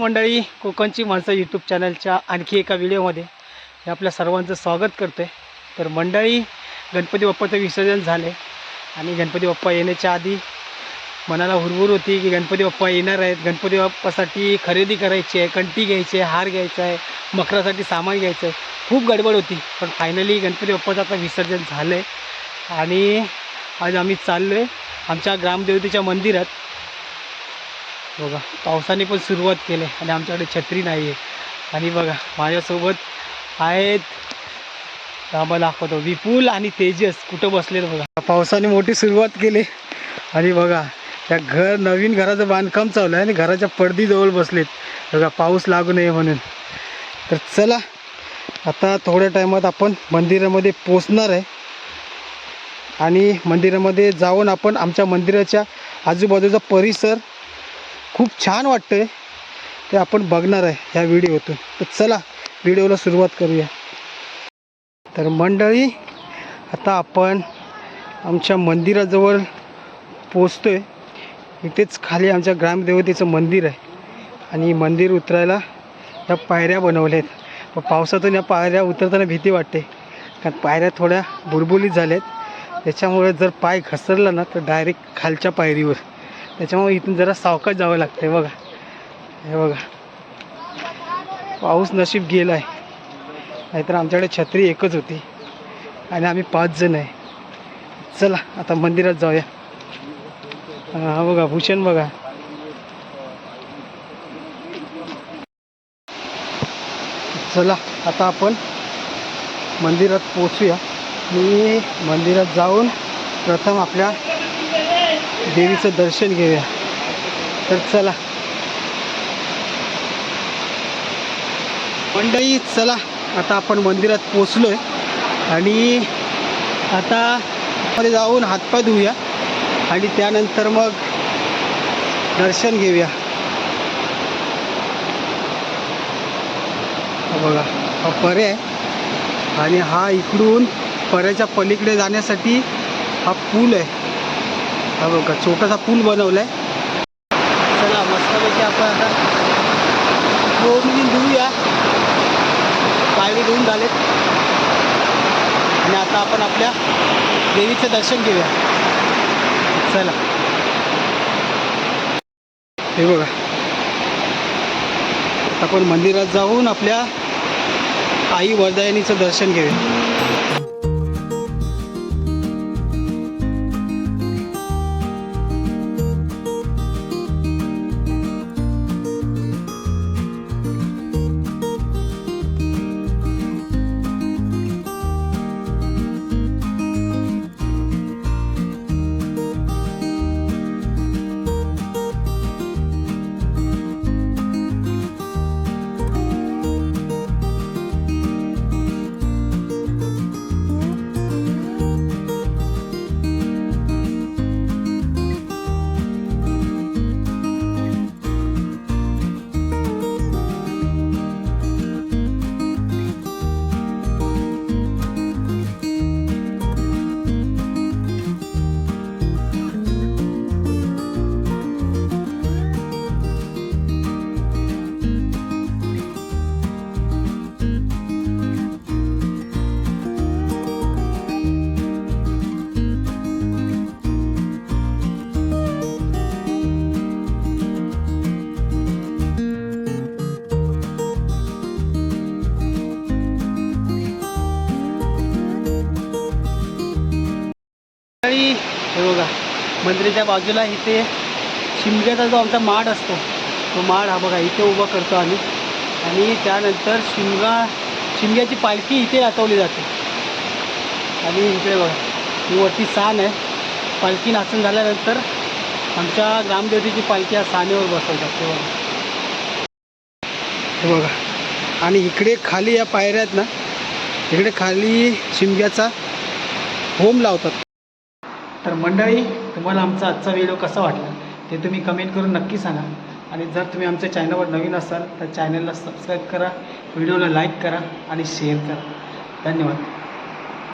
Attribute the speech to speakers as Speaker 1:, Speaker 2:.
Speaker 1: मंडळी कोकणची माणसं यूट्यूब चॅनलच्या आणखी एका व्हिडिओमध्ये मी आपल्या सर्वांचं स्वागत करतो आहे तर मंडळी गणपती बाप्पाचं विसर्जन झाले आणि गणपती बाप्पा येण्याच्या आधी मनाला हुरहुर होती की गणपती बाप्पा येणार आहेत. गणपती बाप्पासाठी खरेदी करायची आहे कंटी घ्यायची आहे हार घ्यायचा आहे मकरासाठी सामान घ्यायचं आहे. खूप गडबड होती पण फायनली गणपती बाप्पाचं आता विसर्जन झालं आहे आणि आज आम्ही चाललो आहे आमच्या ग्रामदेवतेच्या मंदिरात. बघा पावसाने पण सुरुवात केली आहे आणि आमच्याकडे छत्री नाही आहे. आणि बघा माझ्यासोबत आहेत आम्हाला दाखवतो. विपुल आणि तेजस कुठं बसलेत बघा. पावसाने मोठी सुरुवात केली. आणि बघा त्या घर नवीन घराचं बांधकाम चालू आहे आणि घराच्या पडदीजवळ बसलेत. बघा पाऊस लागू नये म्हणून. तर चला आता थोड्या टायमात आपण मंदिरामध्ये पोचणार आहे. आणि मंदिरामध्ये जाऊन आपण आमच्या मंदिराच्या आजूबाजूचा परिसर खूप छान वाटतं आहे ते आपण बघणार आहे ह्या व्हिडिओतून. तर चला व्हिडिओला सुरुवात करूया. तर मंडळी आता आपण आमच्या मंदिराजवळ पोचतो आहे इथेच खाली आमच्या ग्रामदेवतेचं मंदिर आहे. आणि मंदिर उतरायला या पायऱ्या बनवल्या आहेत. पण पावसातून या पायऱ्या उतरताना भीती वाटते. कारण पायऱ्या थोड्या बुलबुलीत झाल्या आहेत त्याच्यामुळे जर पाय घसरला ना तर डायरेक्ट खालच्या पायरीवर. त्याच्यामुळे इथून जरा सावकाश जावं लागतं आहे बघा. हे बघा. पाऊस नशीब गेला आहे नाहीतर आमच्याकडे छत्री एकच होती. आणि आम्ही पाच जण आहे. चला आता मंदिरात जाऊया. हा बघा भूषण बघा. चला आता आपण मंदिरात पोचूया. मी मंदिरात जाऊन प्रथम आपल्या देवीचं दर्शन घेऊया. तर चला. मंडळी चला. आता आपण मंदिरात पोचलो आहे आणि आता मध्ये जाऊन हातपाय धुऊया. आणि त्यानंतर मग दर्शन घेऊया. बघा हा पर्या आहे. आणि हा इकडून पर्याच्या पलीकडे जाण्यासाठी हा पूल आहे. हा बघा छोटासा पूल बनवला आहे चला मस्तपैकी आपण आता दोन धुऊया. पायरी धुवून झालेत. आणि आता आपण आपल्या देवीचं दर्शन घेऊया. चला. हे बघा. आता आपण मंदिरात जाऊन आपल्या आई वरदायनीचं दर्शन घेऊया. मंदिराच्या बाजूला इथे शिमग्याचा जो आमचा माड असतो तो माड हा बघा इथे उभा करतो आम्ही. आणि त्यानंतर शिमगा शिमग्याची पालखी इथे नाचवली जाते. आणि इकडे बघा ही वरती सान आहे. पालखी नाचून झाल्यानंतर आमच्या ग्रामदेवतेची पालखी या सानेवर बसवतात. ते बघा. हे बघा. आणि इकडे खाली या पायऱ्या आहेत ना इकडे खाली शिमग्याचा होम लावतात. तर मंडळी तुम्हाला आमचा आजचा व्हिडिओ कसा वाटला? ते तुम्ही कमेंट करून नक्की सांगा. आणि जर तुम्ही आमच्या चॅनलवर नवीन असाल तर चॅनलला सबस्क्राईब करा व्हिडिओला लाईक करा आणि शेअर करा. धन्यवाद.